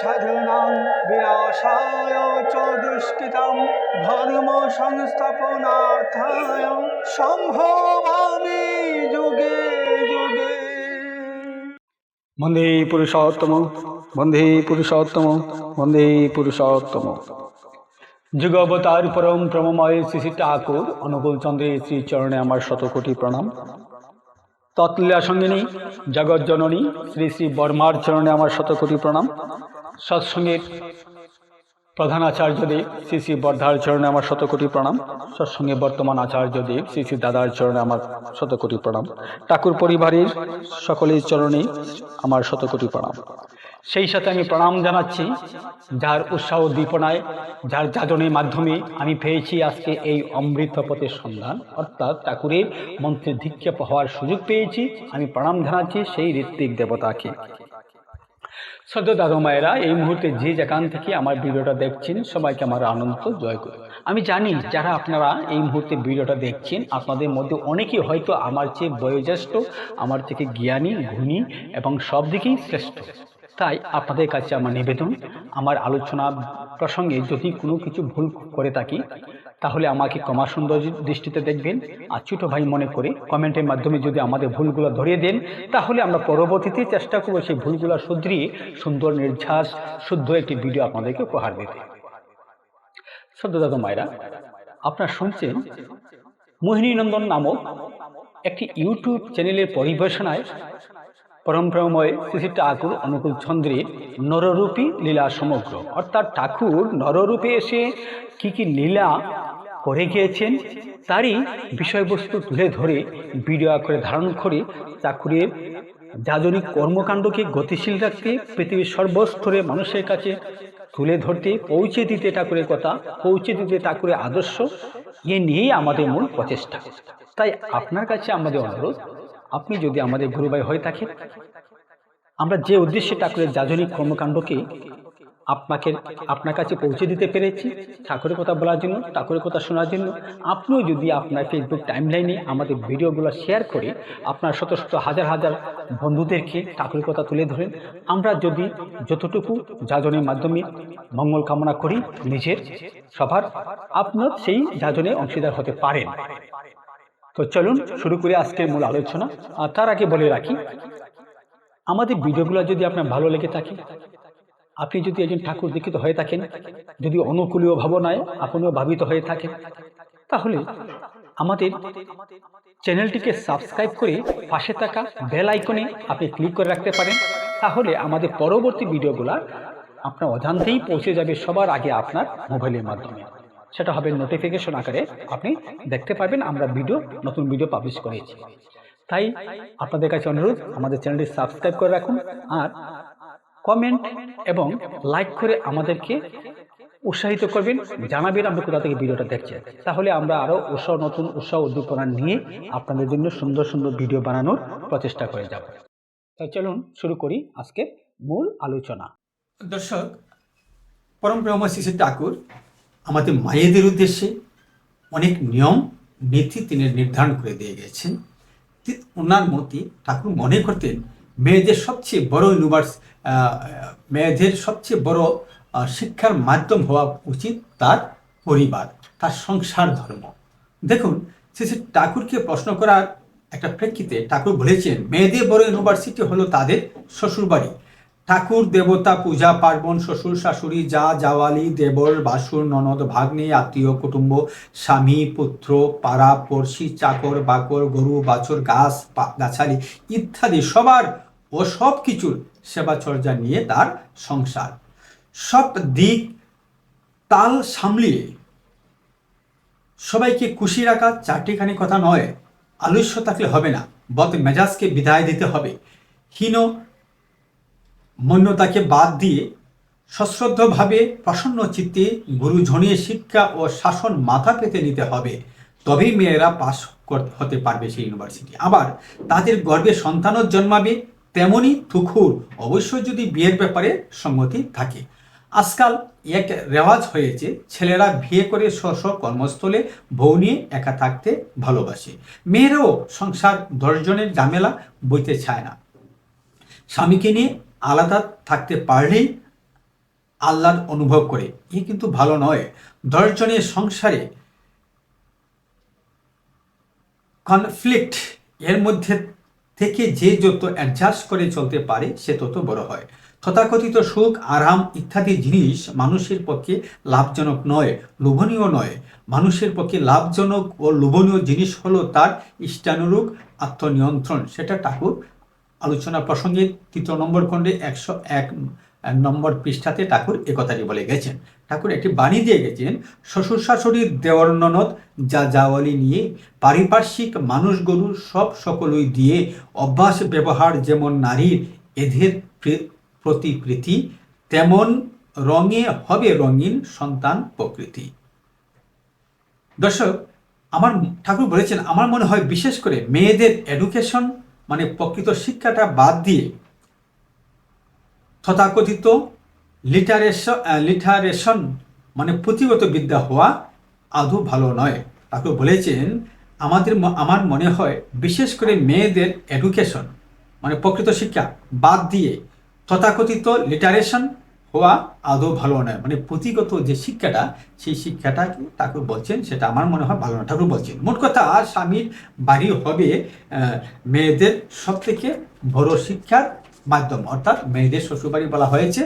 সাধনাং বিনাশায় চ সংস্থাপনার্থায় সম্ভবামি বন্দে পুরুষোত্তম বন্দে পুরুষোত্তম বন্দে পুরুষোত্তম। যুগবতার পরম প্রমময় শ্রী শ্রী ঠাকুর, অনুকূল চন্দ্রের শ্রী চরণে আমার শতকোটি প্রণাম। তৎলীলা সঙ্গিনী জগৎ জননী শ্রী শ্রী বর্মার চরণে আমার শতকোটি প্রণাম। সৎসঙ্গের প্রধান আচার্যদেব শ্রী শ্রী বর্ধার চরণে আমার শতকোটি প্রণাম। সৎসঙ্গে বর্তমান আচার্যদেব শ্রী শ্রী দাদার চরণে আমার শতকোটি প্রণাম। ঠাকুর পরিবারের সকলের চরণে আমার শতকোটি প্রণাম। সেই সাথে আমি প্রণাম জানাচ্ছি যার উৎসাহ উদ্দীপনায়, যার যাজনের মাধ্যমে আমি পেয়েছি আজকে এই অমৃত পথের সন্ধান। অর্থাৎ ঠাকুরের মন্ত্রে দীক্ষা হওয়ার সুযোগ পেয়েছি। আমি প্রণাম জানাচ্ছি সেই ঋত্বিক দেবতাকে। সদ্য দাদু মায়েরা এই মুহূর্তে যে যেখান থেকে আমার ভিডিওটা দেখছেন, সবাইকে আমার আনন্দ, জয় করি আমি জানি যারা আপনারা এই মুহূর্তে ভিডিওটা দেখছেন, আপনাদের মধ্যে অনেকেই হয়তো আমার চেয়ে বয়োজ্যেষ্ঠ, আমার থেকে জ্ঞানী, গুণী এবং সব দিকেই শ্রেষ্ঠ। তাই আপনাদের কাছে আমার নিবেদন, আমার আলোচনা প্রসঙ্গে যদি কোনো কিছু ভুল করে থাকি তাহলে আমাকে ক্ষমা সুন্দর দৃষ্টিতে দেখবেন। আর ছোটো ভাই মনে করে কমেন্টের মাধ্যমে যদি আমাদের ভুলগুলো ধরিয়ে দেন, তাহলে আমরা পরবর্তীতে চেষ্টা করব সেই ভুলগুলো শুধরিয়ে সুন্দর, নির্ঝাস, শুদ্ধ একটি ভিডিও আপনাদেরকে উপহার দিতে। সদ্যদাত মায়েরা আপনারা শুনছেন মোহিনী নন্দন নামক একটি ইউটিউব চ্যানেলের পরিবেশনায় পরম্পরাময় শ্রী ঠাকুর অনুকূল চন্দ্রের নররূপী লীলা সমগ্র। অর্থাৎ ঠাকুর নররূপে এসে কি কি লীলা করে গিয়েছেন, তারই বিষয়বস্তু তুলে ধরে, ভিডিও করে ধারণ করে ঠাকুরের যাজনিক কর্মকাণ্ডকে গতিশীল রাখতে পৃথিবীর সর্বস্তরে মানুষের কাছে তুলে ধরতে পৌঁছে দিতে ঠাকুরের কথা, পৌঁছে দিতে ঠাকুরের আদর্শ, এ নিয়েই আমাদের মূল প্রচেষ্টা। তাই আপনার কাছে আমাদের অনুরোধ, আপনি যদি আমাদের গুরুভাই হয়ে থাকেন, আমরা যে উদ্দেশ্যে ঠাকুরের যাজনিক কর্মকাণ্ডকে আপনাকে আপনার কাছে পৌঁছে দিতে পেরেছি ঠাকুরের কথা বলার জন্য, ঠাকুরের কথা শোনার জন্য। আপনিও যদি আপনার ফেসবুক টাইমলাইনে আমাদের ভিডিওগুলো শেয়ার করে আপনার শত শত হাজার হাজার বন্ধুদেরকে ঠাকুরের কথা তুলে ধরেন, আমরা যদি যতটুকু যাজনের মাধ্যমে মঙ্গল কামনা করি নিজের সবার আপনার সেই যাজনে অংশীদার হতে পারেন। তো চলুন শুরু করে আজকের মূল আলোচনা। আর তার আগে বলে রাখি, আমাদের ভিডিওগুলো যদি আপনার ভালো লেগে থাকে আপনি যদি একজন ঠাকুর দীক্ষিত হয়ে থাকেন, যদি অনুকূলীয় ভাবনায় আপনিও ভাবিত হয়ে থাকেন, তাহলে আমাদের চ্যানেলটিকে সাবস্ক্রাইব করে পাশে থাকা বেল আইকনে আপনি ক্লিক করে রাখতে পারেন। তাহলে আমাদের পরবর্তী ভিডিওগুলো আপনার অজান্তেই পৌঁছে যাবে সবার আগে আপনার মোবাইলের মাধ্যমে। সেটা হবে নোটিফিকেশন আকারে আপনি দেখতে পারবেন আমরা ভিডিও, নতুন ভিডিও পাবলিশ করেছি। তাই আপনাদের কাছে অনুরোধ, আমাদের চ্যানেলটি সাবস্ক্রাইব করে রাখুন। আর কমেন্ট এবং লাইক করে আমাদেরকে উৎসাহিত করবেন। জানাবেন আপনি কোথা থেকে ভিডিওটা দেখছেন। তাহলে আমরা আরও উৎসাহ, নতুন উৎসাহ উদ্দীপনা নিয়ে আপনাদের জন্য সুন্দর সুন্দর ভিডিও বানানোর প্রচেষ্টা করে যাব। তাই চলুন শুরু করি আজকের মূল আলোচনা। দর্শক, পরম ব্রহ্ম শিশু ঠাকুর আমাদের মায়েদের উদ্দেশ্যে অনেক নিয়ম, নীতি তিনি নির্ধারণ করে দিয়ে গেছেন। ওনার মতে ঠাকুর মনে করতেন, মেয়েদের সবচেয়ে বড় ইউনিভার্স মেয়েদের সবচেয়ে বড় শিক্ষার মাধ্যম হওয়া উচিত তার পরিবার, তার সংসার ধর্ম। দেখুন শেষে ঠাকুরকে প্রশ্ন করার একটা প্রেক্ষিতে ঠাকুর বলেছেন, মেয়েদের বড় ইউনিভার্সিটি হলো তাদের শ্বশুরবাড়ি। ঠাকুর, দেবতা, পূজা, পার্বণ, শ্বশুর, শাশুড়ি, যা জাওয়ালি দেবর, বাসুর, ননদ, ভাগ্নে, আত্মীয়, কুটুম্ব, স্বামী, পুত্র, পাড়া, পড়শি, চাকর, বাকর, গরু, বাছর, গাছ গাছালি ইত্যাদি সবার ও সব কিছুর সেবা চর্যা নিয়ে তার সংসার। সব দিক তাল সামলিয়ে সবাইকে খুশি রাখা চারটিখানি কথা নয়, আলস্য থাকলে হবে না বদ মেজাজকে বিদায় দিতে হবে। হীন মন্যতাকে বাদ দিয়ে সশ্রদ্ধভাবে, প্রসন্ন চিত্তে গুরুজনীয় শিক্ষা ও শাসন মাথা পেতে নিতে হবে। তবেই মেয়েরা পাশ হতে পারবে সেই ইউনিভার্সিটি আবার তাদের গর্বে সন্তানও জন্মাবে তেমনি তুখুর অবশ্যই যদি বিয়ের ব্যাপারে সম্মতি থাকে। আজকাল এক রেওয়াজ হয়েছে, ছেলেরা বিয়ে করে স্ব কর্মস্থলে বউ নিয়ে একা থাকতে ভালোবাসে। মেয়েরাও সংসার দশজনের ঝামেলা বইতে চায় না। স্বামীকে নিয়ে আলাদা থাকতে পারলেই আল্লাহর অনুভব করে। এ কিন্তু ভালো নয়। দশজনের সংসারে কনফ্লিক্ট এর মধ্যে থেকে যে যত অ্যাডজাস্ট করে চলতে পারে, সে তত বড় হয়। তথাকথিত সুখ, আরাম ইত্যাদি জিনিস মানুষের পক্ষে লাভজনক নয়, লোভনীয় নয়। মানুষের পক্ষে লাভজনক ও লোভনীয় জিনিস হলো তার ইষ্টানুরূপ আত্মনিয়ন্ত্রণ। সেটা ঠাকুর আলোচনা প্রসঙ্গে তৃতীয় নম্বর খণ্ডে একশো এক নম্বর পৃষ্ঠাতে ঠাকুর একথাটি বলে গেছেন। ঠাকুর একটি বাণী দিয়ে গেছেন, শ্বশুর শাশুড়ির দেওয়ার ননদ, যা যাওয়ালি নিয়ে পারিপার্শ্বিক মানুষ গরু সব সকলই দিয়ে অভ্যাস ব্যবহার যেমন নারীর এদের প্রে- প্রতি তেমন রঙে হবে রঙিন সন্তান প্রকৃতি। দর্শক, আমার ঠাকুর বলেছেন, আমার মনে হয় বিশেষ করে মেয়েদের এডুকেশন মানে প্রকৃত শিক্ষাটা বাদ দিয়ে তথাকথিত লিটারেশন লিটারেশন মানে পুঁথিগত বিদ্যা হওয়া আদৌ ভালো নয়। ঠাকুর বলেছেন, আমাদের আমার মনে হয় বিশেষ করে মেয়েদের এডুকেশন মানে প্রকৃত শিক্ষা বাদ দিয়ে তথাকথিত লিটারেশন হওয়া আদৌ ভালো নয়। মানে পুঁথিগত যে শিক্ষাটা, সেই শিক্ষাটাকে ঠাকুর বলছেন, সেটা আমার মনে হয় ভালো না ঠাকুর বলছেন, মোট কথা, স্বামীর বাড়ি হবে মেয়েদের সব থেকে বড় শিক্ষার মাধ্যম, অর্থাৎ মেয়েদের শ্বশুরবাড়ি বলা হয়েছে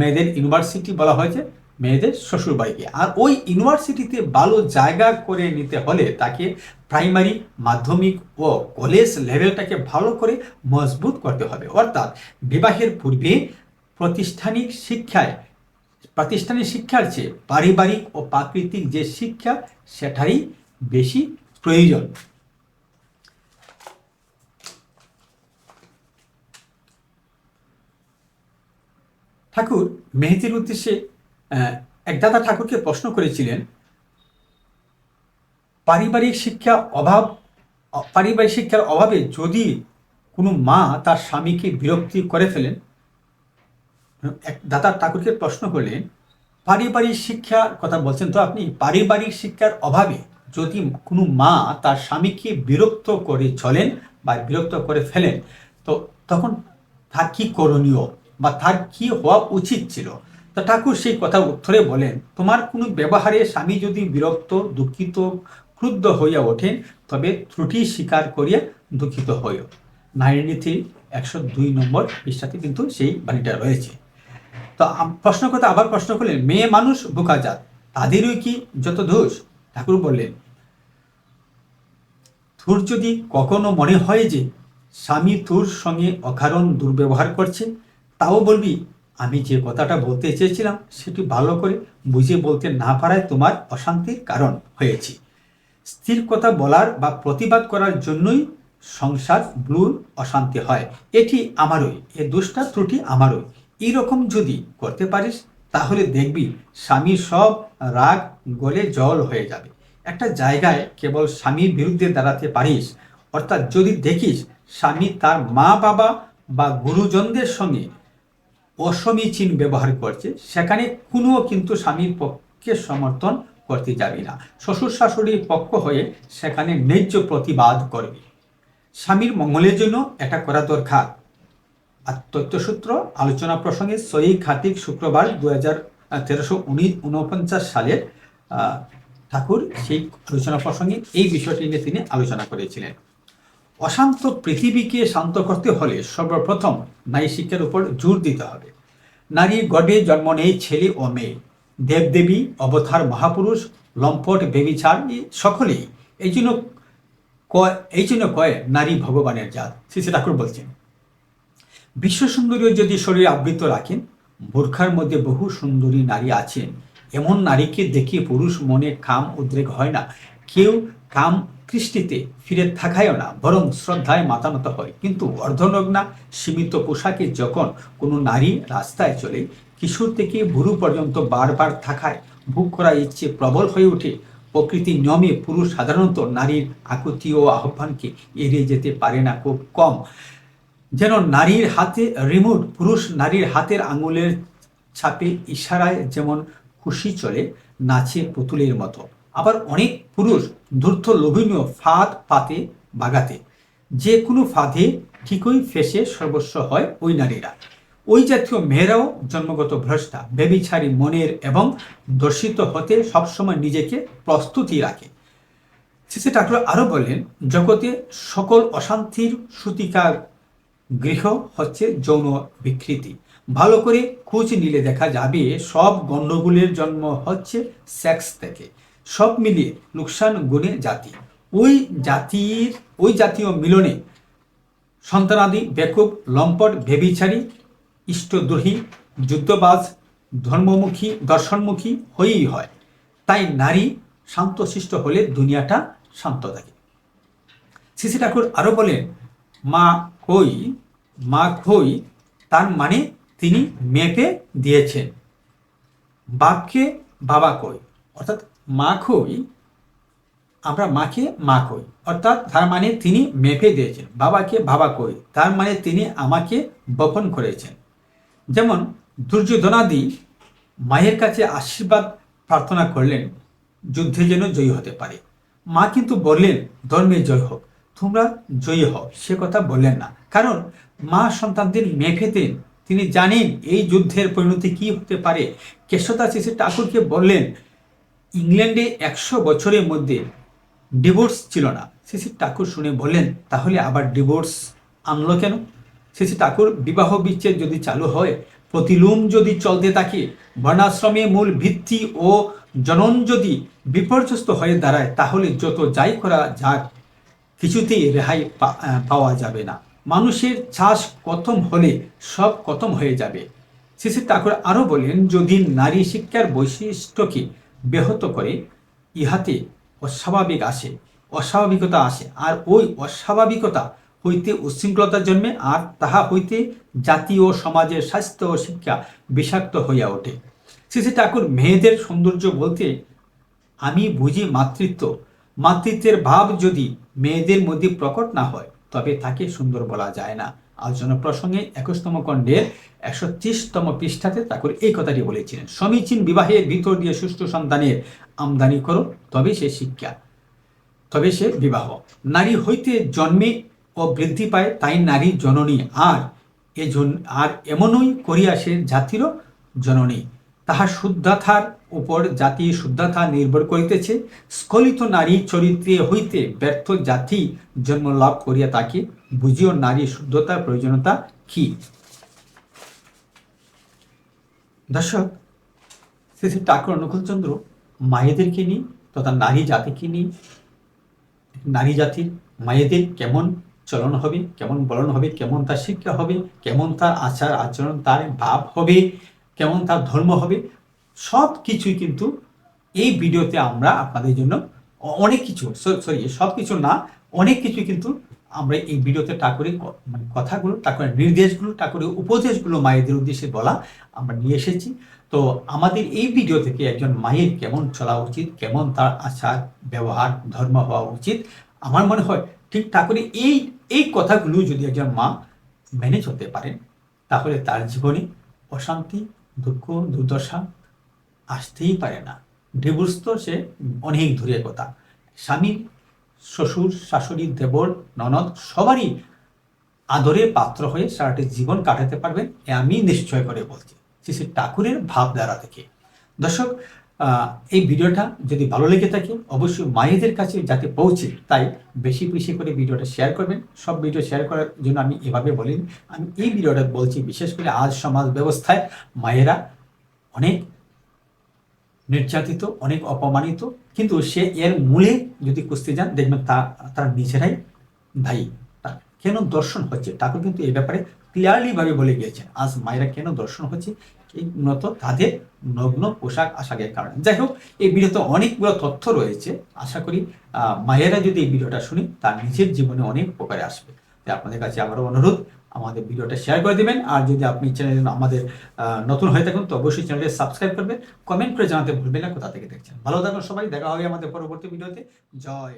মেয়েদের ইউনিভার্সিটি বলা হয়েছে, মেয়েদের শ্বশুরবাড়িকে। আর ওই ইউনিভার্সিটিতে ভালো জায়গা করে নিতে হলে তাকে প্রাইমারি, মাধ্যমিক ও কলেজ লেভেলটাকে ভালো করে মজবুত করতে হবে। অর্থাৎ বিবাহের পূর্বে প্রাতিষ্ঠানিক শিক্ষায় প্রাতিষ্ঠানিক শিক্ষার চেয়ে পারিবারিক ও প্রাকৃতিক যে শিক্ষা, সেটারই বেশি প্রয়োজন। ঠাকুর মেহেদির উদ্দেশ্যে এক দাদা ঠাকুরকে প্রশ্ন করেছিলেন, পারিবারিক শিক্ষা অভাব পারিবারিক শিক্ষার অভাবে যদি কোনো মা তার স্বামীকে বিরক্তি করে ফেলেন, এক দাদা ঠাকুরকে প্রশ্ন করলেন, পারিবারিক শিক্ষার কথা বলছেন তো আপনি, পারিবারিক শিক্ষার অভাবে যদি কোনো মা তার স্বামীকে বিরক্ত করে চলেন বা বিরক্ত করে ফেলেন, তো তখন তার কি করণীয়? বা তার কি হওয়া উচিত ছিল? তা ঠাকুর সেই কথা উত্তরে বলেন, তোমার কোনো ব্যবহারে স্বামী যদি বিরক্ত, দুঃখিত, ক্রুদ্ধ হইয়া ওঠেন তবে ত্রুটি স্বীকার করিয়া দুঃখিত হইও। নারী নীতি একশো দুই নম্বর পৃষ্ঠাতে কিন্তু সেই বাণীটা রয়েছে। তো প্রশ্ন কথা আবার প্রশ্ন করলেন, মেয়ে মানুষ বোকা জাত, তাদেরই কি যত দোষ? ঠাকুর বললেন তোর যদি কখনো মনে হয় যে স্বামী তোর সঙ্গে অকারণ দুর্ব্যবহার করছে তাও বলবি, আমি যে কথাটা বলতে চেয়েছিলাম সেটি ভালো করে বুঝে বলতে না পারায় তোমার অশান্তির কারণ হয়েছে। স্থির কথা বলার বা প্রতিবাদ করার জন্যই সংসার ব্লুর অশান্তি হয়। এটি আমারই, এ দুষ্টা ত্রুটি আমারই। এইরকম যদি করতে পারিস, তাহলে দেখবি স্বামীর সব রাগ গলে জল হয়ে যাবে। একটা জায়গায় কেবল স্বামীর বিরুদ্ধে দাঁড়াতে পারিস, অর্থাৎ যদি দেখিস স্বামী তার মা বাবা বা গুরুজনদের সঙ্গে অসমীচীন ব্যবহার করছে, সেখানে কোনো কিন্তু স্বামীর পক্ষে সমর্থন করতে যাবে না। শ্বশুর শাশুড়ির পক্ষ হয়ে সেখানে ন্যায্য প্রতিবাদ করবে। স্বামীর মঙ্গলের জন্য এটা করা দরকার। আর তথ্যসূত্র আলোচনা প্রসঙ্গে সই খাতিক শুক্রবার দু হাজার তেরোশো উনিশ উনপঞ্চাশ সালের ঠাকুর সেই আলোচনা প্রসঙ্গে এই বিষয়টি নিয়ে তিনি আলোচনা করেছিলেন। অশান্ত পৃথিবীকে শান্ত করতে হলে সর্বপ্রথম নারী শিক্ষার উপর জোর দিতে হবে। নারী গর্ভে জন্ম নেই ছেলে ও মেয়ে। দেবদেবী, অবতার, মহাপুরুষ, লম্পট, বেবিচার সকলেই এই জন্য কয়, এই জন্য কয় নারী ভগবানের জাত। শ্রী ঠাকুর বলছেন, বিশ্ব সুন্দরীও যদি শরীর আবৃত রাখেন বোরখার মধ্যে বহু সুন্দরী নারী আছেন। এমন নারীকে দেখে পুরুষ মনে কাম উদ্রেক হয় না। কেউ কাম কৃষ্টিতে ফিরে থাকায়ও না, বরং শ্রদ্ধায় মাতানত হয়। কিন্তু অর্ধনগ্না সীমিত পোশাকে যখন কোনো নারী রাস্তায় চলে, কিশোর থেকে বুড়ো পর্যন্ত বারবার থাকায় ভোগ করার ইচ্ছে প্রবল হয়ে ওঠে। প্রকৃতির নিয়মে পুরুষ সাধারণত নারীর আকুতি ও আহ্বানকে এড়িয়ে যেতে পারে না খুব কম। যেন নারীর হাতে রিমোট, পুরুষ নারীর হাতের আঙুলের ছাপে ইশারায় যেমন খুশি চলে, নাচে পুতুলের মতো। আবার অনেক পুরুষ ধূর্ত লোভনীয় ফাঁদ পাতে বাগাতে। যে কোনো ফাঁদে ঠিকই ফেসে সর্বস্ব হয় ওই নারীরা। ওই জাতীয় মেয়েরাও জন্মগত ভ্রষ্টা বেবিছারি মনের এবং দর্শিত হতে সবসময় নিজেকে প্রস্তুতি রাখে। সিসি ঠাকুর আরও বলেন, জগতে সকল অশান্তির সুতিকা গৃহ হচ্ছে যৌন বিকৃতি। ভালো করে খোঁজ নিলে দেখা যাবে সব গণ্ডগোলের জন্ম হচ্ছে সেক্স থেকে। সব মিলিয়ে লোকসান গুণে জাতি। ওই জাতির, ওই জাতীয় মিলনে সন্তানাদি বেকুব লম্পট ভেবিচারী ইষ্টদ্রোহী, যুদ্ধবাজ, ধর্মমুখী, দর্শনমুখী হয়েই হয়। তাই নারী শান্তশিষ্ট হলে দুনিয়াটা শান্ত থাকে। সিসি ঠাকুর আরও বলেন, মা কই মা কই তার মানে তিনি মেপে দিয়েছেন। বাপকে বাবা কই। অর্থাৎ মা কই আমরা মাকে মা কই অর্থাৎ তার মানে তিনি মেপে দিয়েছেন, বাবাকে বাবা কই। তার মানে তিনি আমাকে বপন করেছেন। যেমন, দুর্যোধনাদি মায়ের কাছে আশীর্বাদ প্রার্থনা করলেন, যুদ্ধে যেন জয়ী হতে পারে। মা কিন্তু বললেন, ধর্মে জয় হোক, তোমরা জয়ী হও। সে কথা বললেন না। কারণ, মা সন্তানদের মেপে দেন। তিনি জানেন, এই যুদ্ধের পরিণতি কি হতে পারে। কেশতা শিশু ঠাকুরকে বললেন ইংল্যান্ডে একশো বছরের মধ্যে ডিভোর্স ছিল না। সিসি ঠাকুর শুনে বললেন, তাহলে আবার ডিভোর্স আনলো কেন? সিসি ঠাকুর, বিবাহ বিচ্ছেদ যদি চালু হয়, প্রতিলুম যদি চলতে থাকে বর্ণাশ্রমে মূল ভিত্তি ও জনন যদি বিপর্যস্ত হয়ে দাঁড়ায়, তাহলে যত যাই করা যাক, কিছুতেই রেহাই পাওয়া যাবে না। মানুষের চাষ কতম হলে সব কতম হয়ে যাবে? শিশির ঠাকুর আরও বলেন যদি নারী শিক্ষার বৈশিষ্ট্যকে ব্যাহত করে, ইহাতে অস্বাভাবিক আসে, অস্বাভাবিকতা আসে। আর ওই অস্বাভাবিকতা হইতে উচ্ছৃঙ্খলতা জন্মে আর তাহা হইতে জাতি ও সমাজের স্বাস্থ্য ও শিক্ষা বিষাক্ত হইয়া ওঠে। শ্রী ঠাকুর মেয়েদের সৌন্দর্য বলতে, আমি বুঝি মাতৃত্ব। মাতৃত্বের ভাব যদি মেয়েদের মধ্যে প্রকট না হয়, তবে তাকে সুন্দর বলা যায় না। আলোচনা প্রসঙ্গে একুশতম খণ্ডের একশো ত্রিশতম পৃষ্ঠাতে ঠাকুর এই কথাটি বলেছিলেন, সমীচীন বিবাহের ভিতর দিয়ে সুষ্ঠু সন্তানের আমদানি করো তবে সে শিক্ষা তবে সে বিবাহ। নারী হইতে জন্মে ও বৃদ্ধি পায়, তাই নারী জননী আর এজন, আর এমনই করিয়া সে জাতিরও জননী। তাহার শুদ্ধাথার উপর জাতি শুদ্ধাথা নির্ভর করিতেছে। স্খলিত নারী চরিত্রে হইতে ব্যর্থ জাতি জন্ম লাভ করিয়া তাকে বুঝিও নারী শুদ্ধতার প্রয়োজনীয়তা কি? দর্শক, শ্রী শ্রী ঠাকুর অনুকূলচন্দ্র মায়েদেরকে নিয়ে তথা নারী জাতিকে নিয়ে, নারী জাতির মায়েদের কেমন চলন হবে, কেমন বলন হবে, কেমন তার শিক্ষা হবে, কেমন তার আচার আচরণ, তার ভাব হবে, কেমন তার ধর্ম হবে সব কিছুই কিন্তু এই ভিডিওতে আমরা আপনাদের জন্য অনেক কিছু সরি সব কিছু না, অনেক কিছু কিন্তু আমরা এই ভিডিওতে ঠাকুরের মানে কথাগুলো ঠাকুরের নির্দেশগুলো ঠাকুরের উপদেশগুলো মায়েদের উদ্দেশ্যে বলা আমরা নিয়ে এসেছি। তো আমাদের এই ভিডিও থেকে একজন মায়ের কেমন চলা উচিত, কেমন তার আচার, ব্যবহার, ধর্ম হওয়া উচিত, আমার মনে হয় ঠিক ঠাকুরের এই এই কথাগুলো যদি একজন মা মেনে চলতে পারেন, তাহলে তার জীবনে অশান্তি, দুঃখ, দুর্দশা আসতেই পারে না। ডিভোর্স তো সে অনেক দূরের কথা। স্বামী, শ্বশুর, শাশুড়ি, দেবর, ননদ সবারই আদরের পাত্র হয়ে সারাটি জীবন কাটাতে পারবেন এ আমি নিশ্চয় করে বলছি। শ্রী ঠাকুরের ভাবধারা থেকে। দর্শক এই ভিডিওটা যদি ভালো লেগে থাকে, অবশ্যই মায়েদের কাছে যাতে পৌঁছে, তাই বেশি বেশি করে ভিডিওটা শেয়ার করবেন। সব ভিডিও শেয়ার করার জন্য আমি এভাবে বলিনি। আমি এই ভিডিওটা বলছি বিশেষ করে আজ সমাজ ব্যবস্থায় মায়েরা অনেক নির্যাতিত, অনেক অপমানিত, কিন্তু সে এর মূলে যদি খুঁজতে যান, দেখবেন তা, তার নিজেরাই দায়ী কেন দর্শন হচ্ছে? ঠাকুর কিন্তু এই ব্যাপারে ক্লিয়ারলি ভাবে বলে গিয়েছেন। আজ মায়েরা কেন দর্শন হচ্ছে? এই মূলত তাদের নগ্ন পোশাক আশাকের কারণে। যাই হোক, এই ভিডিওতে অনেকগুলো তথ্য রয়েছে। আশা করি মায়েরা যদি এই ভিডিওটা শুনি, তার নিজের জীবনে অনেক উপকারে আসবে। তাই আপনাদের কাছে আবারও অনুরোধ আমাদের ভিডিওটা শেয়ার করে দেবেন। আর যদি আপনি চ্যানেল আমাদের নতুন হয়ে থাকুন, তো অবশ্যই চ্যানেলটি সাবস্ক্রাইব করবেন। কমেন্ট করে জানাতে ভুলবেন না, কোথা থেকে দেখছেন। ভালো থাকুন সবাই, দেখা হবে আমাদের পরবর্তী ভিডিওতে। জয়।